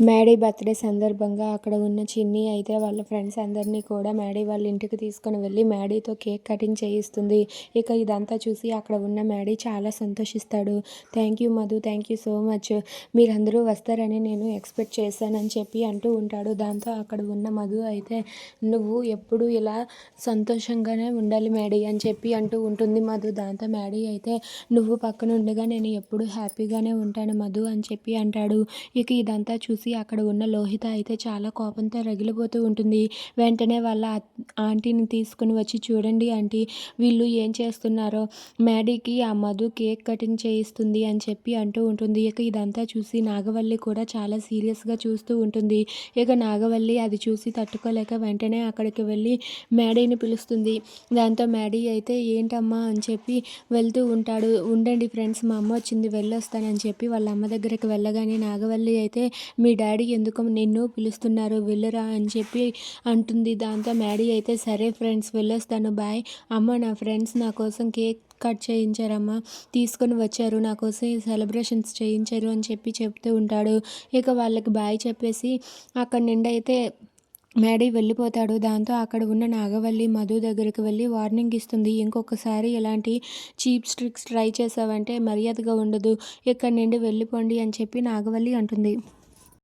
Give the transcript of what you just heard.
Maddy birthday సందర్భంగా అక్కడ ఉన్న చిన్ని అయితే వాళ్ళ ఫ్రెండ్స్ అందరినీ కూడా మ్యాడీ వాళ్ళ ఇంటికి తీసుకొని వెళ్ళి మ్యాడీతో కేక్ కటింగ్ చేయిస్తుంది. ఇక ఇదంతా చూసి అక్కడ ఉన్న మ్యాడీ చాలా సంతోషిస్తాడు. Thank you Madhu. Thank you so much మీరందరూ వస్తారని నేను ఎక్స్పెక్ట్ చేశానని చెప్పి అంటూ ఉంటాడు. దాంతో అక్కడ ఉన్న మధు అయితే నువ్వు ఎప్పుడు ఇలా సంతోషంగానే ఉండాలి మ్యాడీ అని చెప్పి అంటూ ఉంటుంది మధు. దాంతో మ్యాడీ అయితే నువ్వు పక్కన ఉండగా నేను ఎప్పుడు హ్యాపీగానే ఉంటాను మధు అని చెప్పి అంటాడు. ఇక ఇదంతా చూసి అక్కడ ఉన్న లోహిత అయితే చాలా కోపంతో రగిలిపోతూ ఉంటుంది. వెంటనే వాళ్ళ ఆంటీని తీసుకుని వచ్చి చూడండి ఆంటీ వీళ్ళు ఏం చేస్తున్నారో? మ్యాడీకి ఆ మధు కేక్ కటింగ్ చేయిస్తుంది అని చెప్పి అంటూ ఉంటుంది. ఇక ఇదంతా చూసి నాగవల్లి కూడా చాలా సీరియస్గా చూస్తూ ఉంటుంది. ఇక నాగవల్లి అది చూసి తట్టుకోలేక వెంటనే అక్కడికి వెళ్ళి మ్యాడీని పిలుస్తుంది. దాంతో మ్యాడీ అయితే ఏంటమ్మా? అని చెప్పి వెళ్తూ ఉంటాడు. ఉండండి ఫ్రెండ్స్ మా అమ్మ వచ్చింది వెళ్ళొస్తానని చెప్పి వాళ్ళ అమ్మ దగ్గరికి వెళ్ళగానే నాగవల్లి అయితే మీ మీ డాడీ ఎందుకు నిన్ను పిలుస్తున్నారు వెళ్ళరా అని చెప్పి అంటుంది. దాంతో మ్యాడీ అయితే సరే ఫ్రెండ్స్ వెళ్ళొస్తాను బాయ్. అమ్మ నా ఫ్రెండ్స్ నా కోసం కేక్ కట్ చేయించారమ్మా. తీసుకొని వచ్చారు. నా కోసం సెలబ్రేషన్స్ చేయించారు అని చెప్పి చెప్తూ ఉంటాడు. ఇక వాళ్ళకి బాయ్ చెప్పేసి అక్కడ నుండి అయితే మ్యాడీ వెళ్ళిపోతాడు. దాంతో అక్కడ ఉన్న నాగవల్లి మధు దగ్గరికి వెళ్ళి వార్నింగ్ ఇస్తుంది. ఇంకొకసారి ఇలాంటి చీప్ స్ట్రిక్స్ ట్రై చేసావంటే మర్యాదగా ఉండదు. ఇక్కడి నుండి వెళ్ళిపోండి అని చెప్పి నాగవల్లి అంటుంది.